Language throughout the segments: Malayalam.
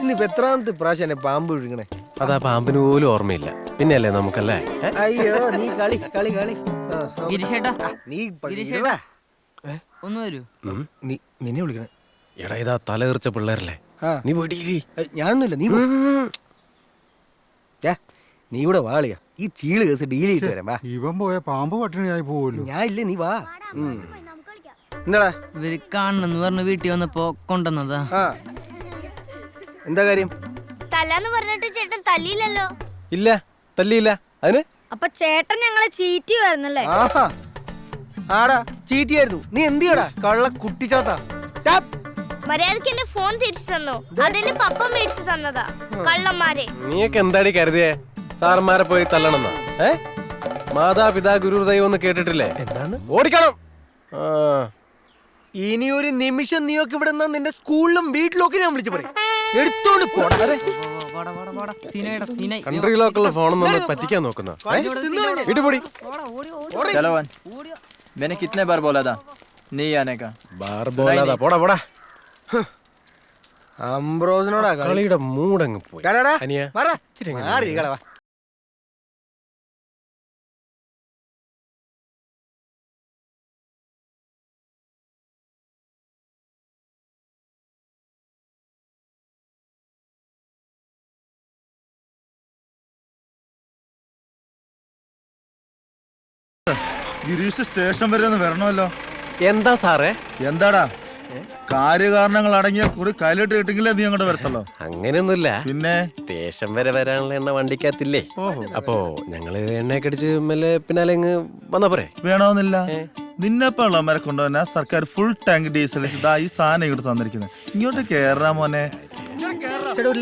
ഇന്നിപ്പോ എത്രാമത്തെ പ്രാവശ്യം എന്നെ പാമ്പ് വിഴുങ്ങണേ? അതാ പാമ്പിന് പോലും ഓർമ്മയില്ല. പിന്നെയല്ലേ നമുക്കല്ലേ? ഏ? അയ്യോ നീ കളി കളി കളി. ഗിരിശേട്ടാ നീ. ഇടടാ. ഒന്ന് വരൂ. നീ നിന്നെ വിളിക്കണേ. എടാ ഇതാ തലതെറിച്ച പിള്ളേരല്ലേ. നീ വെടിയില്ലേ ഞാനൊന്നുമില്ല നീ ദേ, നീ ഇവിടെ വാളിയാ ഈ ചീൾ കേസ് ഡീൽ ചെയ്ത് തരാം വാ. ഇവൻ പോയ പാമ്പ് പട്ടിണിയായി പോവല്ലോ. ഞാൻ ഇല്ല നീ വാ. ഉം. എന്താടാ? ഇവർ കാണണെന്ന് പറഞ്ഞ് വീട്ടിൽ വന്നപ്പോ കൊണ്ടുവന്നതാ. ആ. എന്താ കാര്യം? തല്ലാന്ന് പറഞ്ഞിട്ട് ചേട്ടൻ തല്ലിയില്ലല്ലോ. ഇല്ല തല്ലിയില്ല. അതിന്? അപ്പൊ ചേട്ടൻ ഞങ്ങളെ ചീറ്റി വരുന്നല്ലേ ആഹാ. ആടാ ചീറ്റിയായിരുന്നു. നീ എന്തിയാടാ കള്ള കുട്ടിച്ചാത്ത. മര്യാദയ്ക്ക് എന്റെ ഫോൺ തിരിച്ചു തന്നു? അതെന്റെ പപ്പ മേടിച്ചു തന്നതാ. കള്ളന്മാരെ. നീയൊക്കെ എന്താടി കരുതിയേ? സാറന്മാരെ പോയി തല്ലണമെന്നാ ഏ മാതാപിതാ ഗുരു ദൈവം എന്ന് കേട്ടിട്ടില്ലേ എന്താണ് ഓടിക്കണം ആ ഇനി ഒരു നിമിഷം നീയൊക്കെ ഇവിടെ നിന്നാ നിന്റെ സ്കൂളിലും വീട്ടിലും ഒക്കെ ഞാൻ വിളിച്ചു പറയും എടുത്തോണ്ട് പോടാ അരെ. വാടാ, വാടാ, വാടാ. സീനായിടാ, സീനായി. കൺട്രി ലോക്കുള്ള ഫോണൊന്നും ഒന്ന് പറ്റിക്കാൻ നോക്കുന്ന വീട്ടു പൊടി चलो वन मैंने कितने बार बोला था नहीं आने का ബാർബോലാതാ പോടാ പോടാ അംബ്രോസിനോടാ കളി കളിയുടെ മൂടങ്ങ് പോയി ടാടാടാ. അനിയ മാറാ. ഇച്ചിരി അങ്ങ് മാറി കളവാ ഗിരീഷ് സ്റ്റേഷൻ വരെ ഒന്ന് വരണമല്ലോ. എന്താ സാറേ? എന്താടാ? കാര്യകാരണങ്ങൾ അടങ്ങിയ കുറി കയ്യിലിട്ട് കിട്ടിയെങ്കിലേ നീ അങ്ങോട്ട് വരത്തല്ലോ അങ്ങനെയൊന്നുമില്ല. പിന്നെ? സ്റ്റേഷൻ വരെ വരാനുള്ള എണ്ണ വണ്ടിക്കകത്തില്ലേ? അപ്പോ ഞങ്ങൾ എണ്ണയൊക്കെ അടിച്ച് മെല്ലെ പിന്നാലെ അങ്ങ് വന്നാ പോരെ? വേണമെന്നില്ല നിന്നെപ്പോഴുള്ളവന്മാരെ കൊണ്ടുവന്ന സർക്കാർ ഫുൾ ടാങ്ക് ഡീസൽ ഇതാ ഈ സാധനം ഇങ്ങോട്ട് തന്നിരിക്കുന്നത് ഇങ്ങോട്ട് കേറാ മോനെ. ചേട്ടാ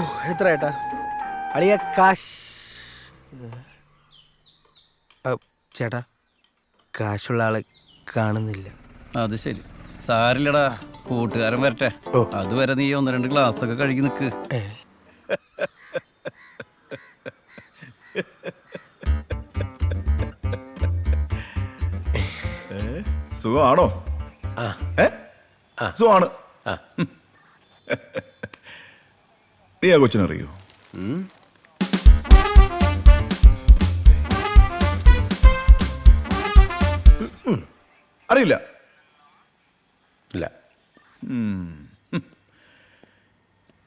എത്ര ഏട്ടാ? അളിയ കാശ്. ചേട്ടാ കാശുള്ള ആളെ കാണുന്നില്ല. അത് ശരി. സാരില്ലടാ കൂട്ടുകാരൻ വരട്ടെ. അതുവരെ നീ ഒന്ന് രണ്ട് ഗ്ലാസ് ഒക്കെ കഴുകി നിക്ക്. സുഖമാണോ? ആ. ഏ? സുഖമാണ് ആ. നീ ആ കൊച്ചിനറിയോ അറിയില്ല. ഇല്ല.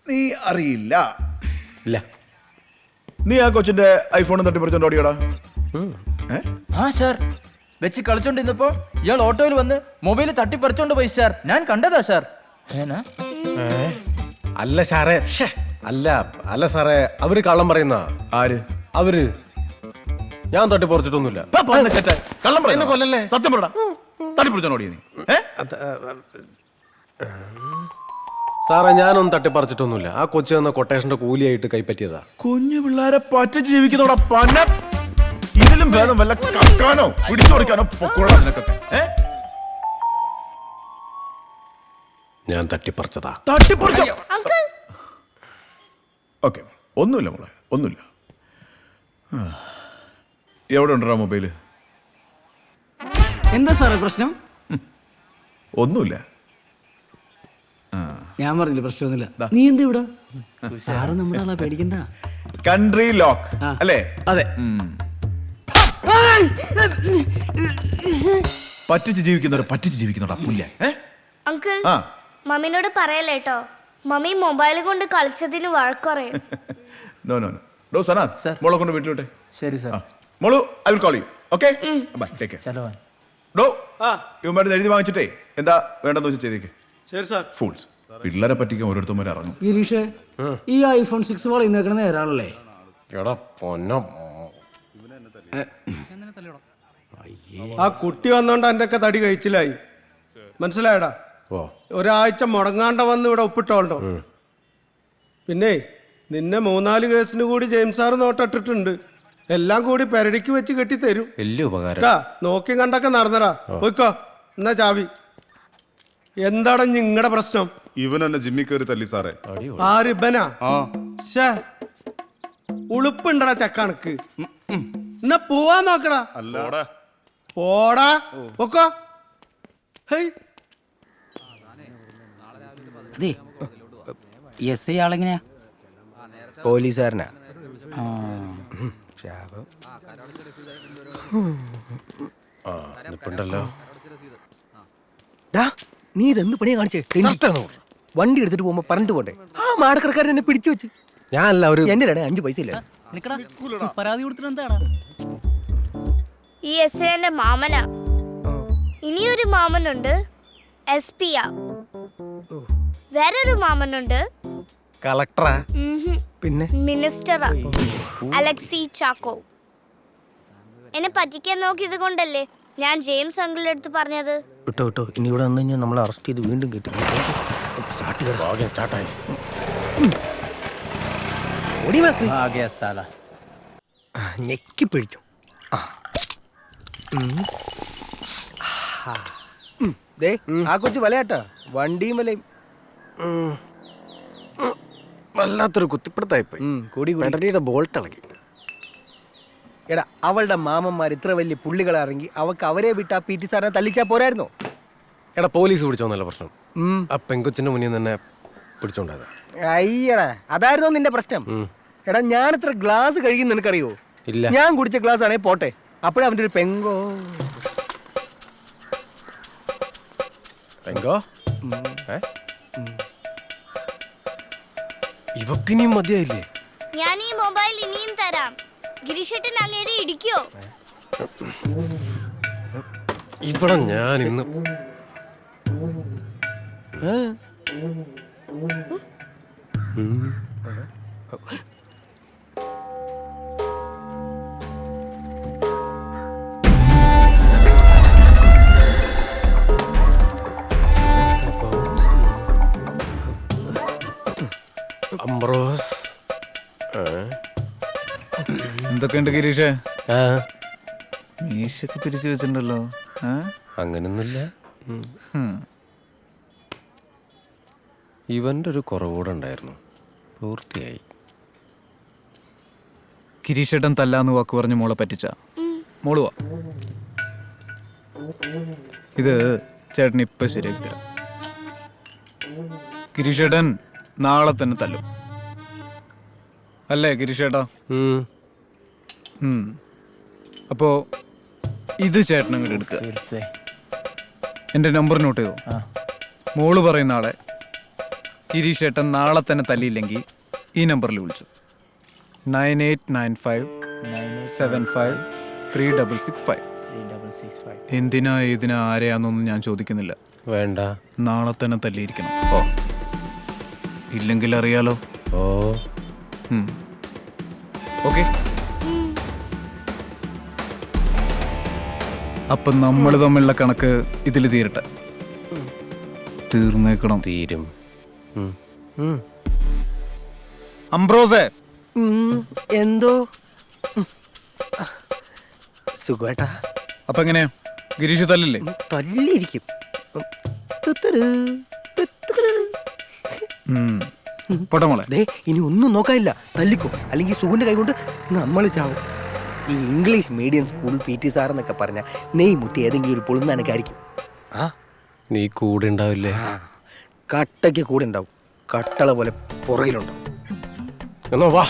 നീ അറിയില്ല. ഇല്ല. നീ ആ കൊച്ചിന്റെ ഐഫോണും തട്ടിപ്പറിച്ചോണ്ട് ഓടിയോടാ? ആ സാർ. വെച്ച് കളിച്ചോണ്ടിരുന്നപ്പോ ഇയാൾ ഓട്ടോയിൽ വന്ന് മൊബൈൽ തട്ടിപ്പറിച്ചോണ്ട് പോയി സാർ. ഞാൻ കണ്ടതാ സാർ. അല്ല സാറേ. ശ്ശേ. അല്ല അല്ല സാറേ അവർ കള്ളം പറയുന്ന. ആര്? അവർ. ഞാൻ തട്ടി പറിച്ചിട്ടൊന്നുമില്ല. കള്ളം പറയുന്നോ? എന്നെ കൊല്ലല്ലേ? സത്യം പറടാ. നീ. സാറേ ഞാനൊന്നും തട്ടിപ്പറിച്ചിട്ടൊന്നുമില്ല ആ കൊച്ചു തന്ന കൊട്ടേഷന്റെ കൂലിയായിട്ട് കൈപ്പറ്റിയതാ. കുഞ്ഞു പിള്ളേരെ പറ്റി ജീവിക്കുന്നോടാ പന്ന ഇതിലും ഭേദം വല്ല കക്കാനോ പൊക്കോളാം നിനക്കൊക്കെ. ഏ? ഞാൻ തട്ടിപ്പറിച്ചതാ. തട്ടിപ്പറിച്ചോ? ഓക്കെ. ഒന്നുമില്ല മോളെ ഒന്നുമില്ല. എവിടെ ഉണ്ടോ മൊബൈൽ എന്താ സാറേ പ്രശ്നം? ഒന്നുമില്ല. ഞാൻ പറഞ്ഞില്ല പ്രശ്നമൊന്നുമില്ല. നീ എന്ത് ഇവിടെ? സാറ് നമ്മുടെ ആളാ പേടിക്കണ്ട. കൺട്രി ലോക്ക് അല്ലേ? അതെ. പറ്റിച്ച് ജീവിക്കുന്നവരെ പറ്റിച്ച് ജീവിക്കുന്നവരാ പുല്ല. അങ്കിൾ ആ. മമ്മിനോട് പറയല്ലേ കേട്ടോ മമ്മി മൊബൈൽ കൊണ്ട് കളിച്ചതിന് വഴക്കുറയും നോ നോ നോ ഡോ സനാഥ് Sir. മോളെ കൊണ്ട് വീട്ടിലോട്ടെ. ശരി സാർ. ആ. മോളു I will call you okay bye take care ചലോ ആ. ഇവന്മാരുടെ എഴുതി വാങ്ങിച്ചിട്ടേ. എന്താ വേണ്ടെന്ന് വെച്ചാൽ ചെയ്തേക്ക്. ശരി സാർ. ഫൂൾസ് പിള്ളേരെ പറ്റിക്കാൻ ഓരോരുത്തന്മാരെ ഇറങ്ങും. ഗിരീഷ് ഈ ഐഫോൺ സിക്സ് വളയുന്നേക്കണ നേരാണല്ലേ? എടാ പൊന്നോ. ആ കുട്ടി വന്നോണ്ട് എന്റെ ഒക്കെ തടി കഴിച്ചില്ലായി. മനസ്സിലായടാ? ഒരാഴ്ച മുടങ്ങാണ്ട വന്ന് ഇവിടെ ഒപ്പിട്ടോളോ പിന്നെ നിന്നെ മൂന്നാൽ കേസിന് കൂടി ജെയിംസ് സാറ് നോട്ടിട്ടിട്ടുണ്ട്. എല്ലാം കൂടി പെരടിക്ക് വെച്ച് കെട്ടി തരും വലിയ ഉപകാരം. നോക്കി കണ്ടൊക്കെ നടന്നടാ. പോയിക്കോ. എന്നാ ചാവി. എന്താടാ നിങ്ങളുടെ പ്രശ്നം? ഇവൻ എന്നെ ജിമ്മി കയറി തല്ലി സാറേ. ആര്? ആ. ഷേ ഉളുപ്പുണ്ടടാ ചക്കണക്ക്. എന്നാ പോവാ നോക്കടാ. പോടാ. പൊക്കോ. ഹേയ്. അതെ എസ് ഐ ആളെങ്ങനെയാ? പോലീസുകാരനാ. ആ. ശാപം നിപ്പുണ്ടല്ലോ. ഡാ നീ ഇതെന്ത് പണിയാ കാണിച്ചേ. വണ്ടി എടുത്തിട്ട് പോകുമ്പോ പറഞ്ഞിട്ട് പോട്ടെ ആ മാടക്കടക്കാരൻ എന്നെ പിടിച്ചു വെച്ച്. ഞാനല്ല ഒരു എന്റെ ഇടയിൽ അഞ്ചു പൈസ ഇല്ല. പരാതി കൊടുത്തിട്ട് ഈ എസ് എന്റെ മാമനാ. ഇനിയൊരു മാമനുണ്ട് എസ് പിയാ വേറൊരു മാമനുണ്ട്. കളക്ടറാ പിന്നെ? മിനിസ്റ്ററാ. അലക്സി ചാക്കോ. എന്നെ പറ്റിക്കാൻ നോക്കിയത് കൊണ്ടല്ലേ ഞാൻ ജെയിംസ് അങ്കിളിന്റെ അടുത്ത് പറഞ്ഞത്. വിട്ടോ വിട്ടോ. ഇനി ഇവിടെ വന്നു കഴിഞ്ഞാൽ നമ്മളെ അറസ്റ്റ് ചെയ്ത് വീണ്ടും കിട്ടും സ്റ്റാർട്ട് ചെയ്ത? സ്റ്റാർട്ടായി. ഓടി മാക്ക് ആകെ സാല. ഞെക്കി പിടിച്ചു ആ. ദേ ആ കൊച്ചു വലയാട്ടാ. വണ്ടിയും വലയും. വല്ലാത്തൊരു കുത്തിപ്പിടുത്തായിപ്പോയി. പോയി കൂടി കൂടി. പെടലിയുടെ ബോൾട്ട് ഇളകി. എടാ അവളുടെ മാമന്മാർ ഇത്ര വലിയ പുള്ളികളാണെങ്കിൽ അവക്ക് അവരെ വിട്ടാ ആ പി ടി സാറിനെ തല്ലിച്ചാ പോരായിരുന്നോ? എടാ പോലീസ് പിടിച്ചോന്നല്ല പ്രശ്നം. ആ പെങ്കൊച്ചിന്റെ മുന്നിൽ നിന്ന് തന്നെ പിടിച്ചോണ്ടായത് അയ്യടാ അതായിരുന്നോ നിന്റെ പ്രശ്നം? എടാ ഞാൻ ഇത്ര ഗ്ലാസ് കഴുകി നിനക്കറിയോ? ഇല്ല. ഞാൻ കുടിച്ച ഗ്ലാസ് ആണേ പോട്ടെ. അപ്പോഴേ അവന്റെ ഒരു പെങ്കോ. പെങ്കോ? ഏ? ഇവക്കിനിയും മതിയായില്ലേ? ഞാൻ ഈ മൊബൈൽ ഇനിയും തരാം. ഗിരീഷേട്ടൻ അങ്ങേരെ ഇടിക്കോ? ഇവിടെ ഞാൻ ഇന്ന് അംബ്രോസ് എന്തൊക്കെയുണ്ട് ഗിരീഷേ. ആ. മീശൊക്കെ പിരിച്ചു വെച്ചിട്ടുണ്ടല്ലോ. അങ്ങനൊന്നുമില്ല. ഇവന്റെ ഒരു കുറവുകൂടെ ഉണ്ടായിരുന്നു. പൂർത്തിയായി. ഗിരീഷേട്ടൻ തല്ലാന്ന് വാക്ക് പറഞ്ഞ് മോളെ പറ്റിച്ച. മോൾ വാ. ഇത് ചേട്ടൻ ഇപ്പൊ ശരിയാക്കി തരാം. ഗിരീഷേട്ടൻ നാളെ തന്നെ തല്ലും. അല്ലേ ഗിരീഷേട്ടാ? അപ്പോ ഇത് ചേട്ടൻ അങ്ങോട്ട് എടുക്കുക എന്റെ നമ്പർ നോട്ട് ചെയ്തോ? മോൾ പറയുന്ന ആളെ ഗിരീഷ് ചേട്ടൻ നാളെ തന്നെ തല്ലിയില്ലെങ്കിൽ ഈ നമ്പറിൽ വിളിച്ചു. Nine eight nine five seven five three double six five. എന്തിനാ ഏതിനാ ആരെയാന്നൊന്നും ഞാൻ ചോദിക്കുന്നില്ല. വേണ്ട. നാളെ തന്നെ തല്ലിയിരിക്കണം. ഓ ഇല്ലെങ്കിൽ അറിയാലോ. ഓ. ഓക്കെ. അപ്പൊ നമ്മൾ തമ്മിലുള്ള കണക്ക് ഇതിൽ തീരട്ടെ. തീർന്നേക്കണം. തീരും. അംബ്രോസേ. എന്തോ. സുഖേട്ടാ അപ്പൊ എങ്ങനെയാ ഗിരീഷ് തല്ലില്ലേ? തല്ലിയിരിക്കും. ഇനി ഒന്നും നോക്കാനില്ല. തല്ലിക്കോ. അല്ലെങ്കിൽ സുഖന്റെ കൈ കൊണ്ട് നമ്മൾ ചാവും. ഈ English medium school P T sir എന്നൊക്കെ പറഞ്ഞ നെയ് മുട്ടി ഏതെങ്കിലും ഒരു പൊളുന്നനക്കായിരിക്കും ആ നീ കൂടെ ഉണ്ടാവില്ലേ കട്ടയ്ക്ക് കൂടെ ഉണ്ടാവും കട്ടള പോലെ പുറകിലുണ്ടാവും എന്നോ വാ.